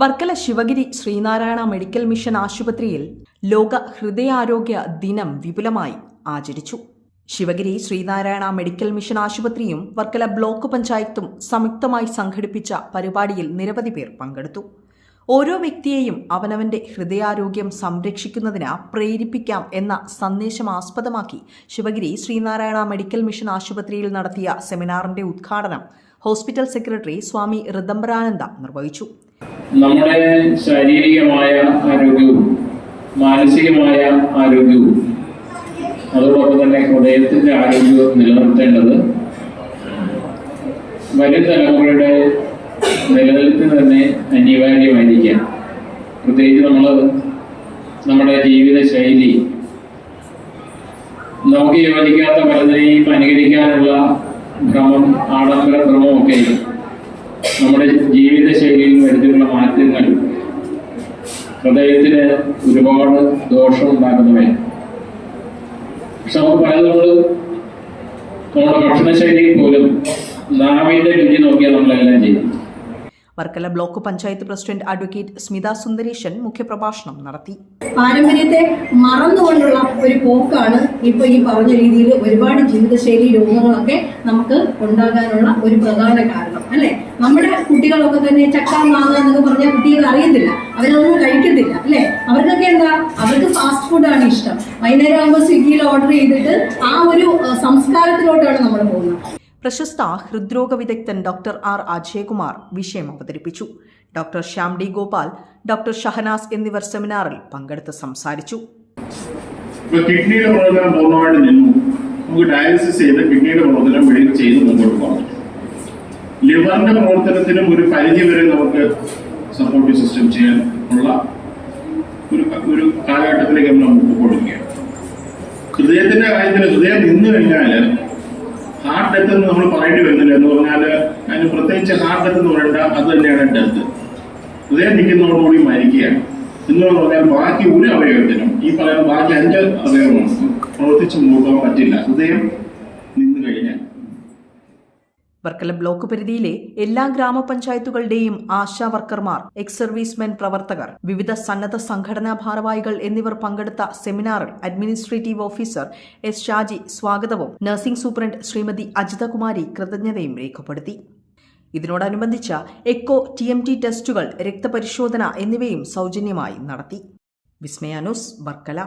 Varkala Sivagiri Sreenarayana medical mission ആശുപത്രിയിൽ ലോക ഹൃദയാരോഗ്യ ദിനം വിപുലമായി ആചരിച്ചു. ശിവഗിരി ശ്രീനാരായണ മെഡിക്കൽ മിഷൻ ആശുപത്രിയും വർക്കല ബ്ലോക്ക് പഞ്ചായത്തും സംയുക്തമായി സംഘടിപ്പിച്ച പരിപാടിയിൽ നിരവധി പേർ പങ്കെടുത്തു. ഓരോ വ്യക്തിയെയും അവനവന്റെ ഹൃദയാരോഗ്യം സംരക്ഷിക്കുന്നതിന് പ്രേരിപ്പിക്കാം എന്ന സന്ദേശം ആസ്പദമാക്കി ശിവഗിരി ശ്രീനാരായണ മെഡിക്കൽ മിഷൻ ആശുപത്രിയിൽ നടത്തിയ സെമിനാറിന്റെ ഉദ്ഘാടനം ഹോസ്പിറ്റൽ സെക്രട്ടറി സ്വാമി റിദംബരാനന്ദ നിർവഹിച്ചു. നമ്മുടെ ശാരീരികമായ ആരോഗ്യവും മാനസികമായ ആരോഗ്യവും അതോടൊപ്പം തന്നെ ഹൃദയത്തിന്റെ ആരോഗ്യവും നിലനിർത്തേണ്ടത് വരും തലമുറയുടെ നിലനിൽപ്പിന് തന്നെ അനിവാര്യമായിരിക്കാം. പ്രത്യേകിച്ച് നമ്മൾ നമ്മുടെ ജീവിത ശൈലി നമുക്ക് യോജിക്കാത്ത പലതിനെയും അനുകരിക്കാനുള്ള ഭ്രമം ആഡംബര ഭ്രമമൊക്കെ നമ്മുടെ വരുത്തിയുള്ള മാറ്റങ്ങൾ ഹൃദയത്തിന് ഒരുപാട് ദോഷം ഉണ്ടാക്കുന്നവയാണ് പക്ഷെ നമുക്ക് പലതും നമ്മുടെ ഭക്ഷണശൈലിയിൽ പോലും നാവിന്റെ രുചി നോക്കിയാൽ നമ്മളെല്ലാം ചെയ്യും. Varkala block panchayat president advocate Smitha Sundareesan മുഖ്യപ്രഭാഷണം നടത്തി. പാരമ്പര്യത്തെ മറന്നുകൊണ്ടുള്ള ഒരു പോക്കാണ് ഇപ്പൊ ഈ പറഞ്ഞ രീതിയിൽ ഒരുപാട് ജീവിതശൈലി രോഗങ്ങളൊക്കെ നമുക്ക് ഉണ്ടാകാനുള്ള ഒരു പ്രധാന കാരണം. അല്ലെ? നമ്മുടെ കുട്ടികളൊക്കെ തന്നെ ചക്ക മാങ്ങ എന്നൊക്കെ പറഞ്ഞാൽ കുട്ടികൾ അറിയത്തില്ല. അവരതൊന്നും കഴിക്കത്തില്ല അല്ലെ? അവർക്കൊക്കെ എന്താ? അവർക്ക് ഫാസ്റ്റ് ഫുഡാണ് ഇഷ്ടം. വൈകുന്നേരം ആകുമ്പോൾ സ്വിഗ്ഗിയിൽ ഓർഡർ ചെയ്തിട്ട് ആ ഒരു സംസ്കാരത്തിലോട്ടാണ് നമ്മൾ പോകുന്നത്. പ്രശസ്ത ഹൃദ്രോഗ വിദഗ്ധൻ ഡോക്ടർ ആർ അജയകുമാർ വിഷയം അവതരിപ്പിച്ചു. Doctor Shyam D Gopal doctor Shahanas എന്നിവർ സെമിനാറിൽ പങ്കെടുത്ത് സംസാരിച്ചു. കിഡ്നിയുടെ പ്രവർത്തനം പൂർണമായിട്ട് നിന്നു. നമുക്ക് ഡയാലിസിസ് ചെയ്ത് കിഡ്നിയുടെ പ്രവർത്തനം വെളിയിൽ ചെയ്ത് മുന്നോട്ട് പോകാം ലിവറിന്റെ പ്രവർത്തനത്തിനും ഒരു പരിധി വരെ നമുക്ക് സപ്പോർട്ടീവ് സിസ്റ്റം ചെയ്യാൻ ഉള്ള ഒരു ഒരു കാലഘട്ടത്തിലേക്ക് നമ്മൾ നമുക്ക് കൊടുക്കുകയാണ് ഹൃദയത്തിന്റെ കാര്യത്തിൽ ഹൃദയം നിന്ന് കഴിഞ്ഞാൽ ഹാർട്ട് ഡെത്ത് എന്ന് നമ്മൾ പറയേണ്ടി വരുന്നില്ല എന്ന് പറഞ്ഞാൽ അതിന് പ്രത്യേകിച്ച് ഹാർട്ട് ഡെത്ത് എന്ന് പറയേണ്ട അത് തന്നെയാണ് ഡെത്ത് ഹൃദയം നിൽക്കുന്നതോടുകൂടി മരിക്കുകയാണ്. എന്ന് പറഞ്ഞാൽ ബാക്കി ഒരു അവയവത്തിനും ഈ പറയുന്ന ബാക്കി അഞ്ച് അവയവങ്ങൾക്കും പ്രവർത്തിച്ചു നോക്കാൻ പറ്റില്ല. ഹൃദയം വർക്കല ബ്ലോക്ക് പരിധിയിലെ എല്ലാ ഗ്രാമപഞ്ചായത്തുകളുടെയും ആശാ വർക്കർമാർ എക്സ് സർവീസ്മെൻ പ്രവർത്തകർ വിവിധ സന്നദ്ധ സംഘടനാ ഭാരവാഹികൾ എന്നിവർ പങ്കെടുത്ത സെമിനാറിൽ അഡ്മിനിസ്ട്രേറ്റീവ് ഓഫീസർ എസ് ഷാജി സ്വാഗതവും നഴ്സിംഗ് സൂപ്രണ്ട് ശ്രീമതി അജിതകുമാരി കൃതജ്ഞതയും രേഖപ്പെടുത്തി. ഇതിനോടനുബന്ധിച്ച എക്കോ ടി എം ടി ടെസ്റ്റുകൾ രക്തപരിശോധന എന്നിവയും സൗജന്യമായി നടത്തി. വിസ്മയാനുസ് വർക്കല.